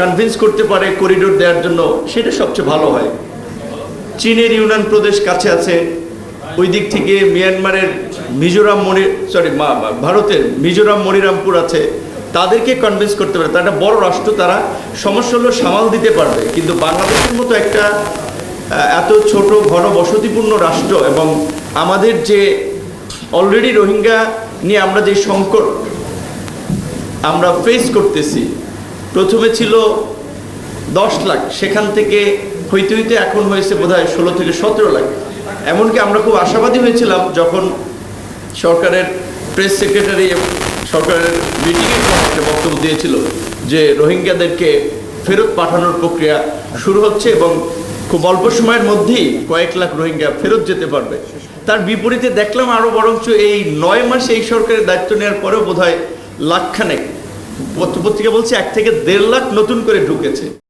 Convince করতে পারে corridor দেওয়ার জন্য, সেটা সবচেয়ে ভালো হয়। চীনের ইউনান প্রদেশ কাছে আছে ওই দিক থেকে মিয়ানমারের মিজোরাম মণি সরি ভারতের মিজোরাম মনিরামপুর আছে, তাদেরকে কনভিন্স করতে পারে। তারা বড় রাষ্ট্র, তারা সমস্যাগুলো সামাল দিতে পারবে। কিন্তু বাংলাদেশের মতো একটা এত ছোট, ঘন, বসতিপূর্ণ রাষ্ট্র এবং আমাদের যে অলরেডি রোহিঙ্গা নিয়ে আমরা যে সংকট আমরা ফেস করতেছি প্রথমে ছিল দশ লাখ, সেখান থেকে হইতে হইতে এখন হয়েছে বোধ হয় ষোলো থেকে সতেরো লাখ। এমনকি আমরা খুব আশাবাদী হয়েছিলাম যখন সরকারের প্রেস সেক্রেটারি এবং সরকারের মিটিংয়ে একটা বক্তব্য দিয়েছিল যে রোহিঙ্গাদেরকে ফেরত পাঠানোর প্রক্রিয়া শুরু হচ্ছে এবং খুব অল্প সময়ের মধ্যেই কয়েক লাখ রোহিঙ্গা ফেরত যেতে পারবে। তার বিপরীতে দেখলাম আরও বরঞ্চ এই নয় মাসে এই সরকারের দায়িত্ব নেওয়ার পরেও বোধ হয় লাখখানেক পত্রিকা বলছে এক থেকে দেড় লাখ নতুন করে ঢুকেছে।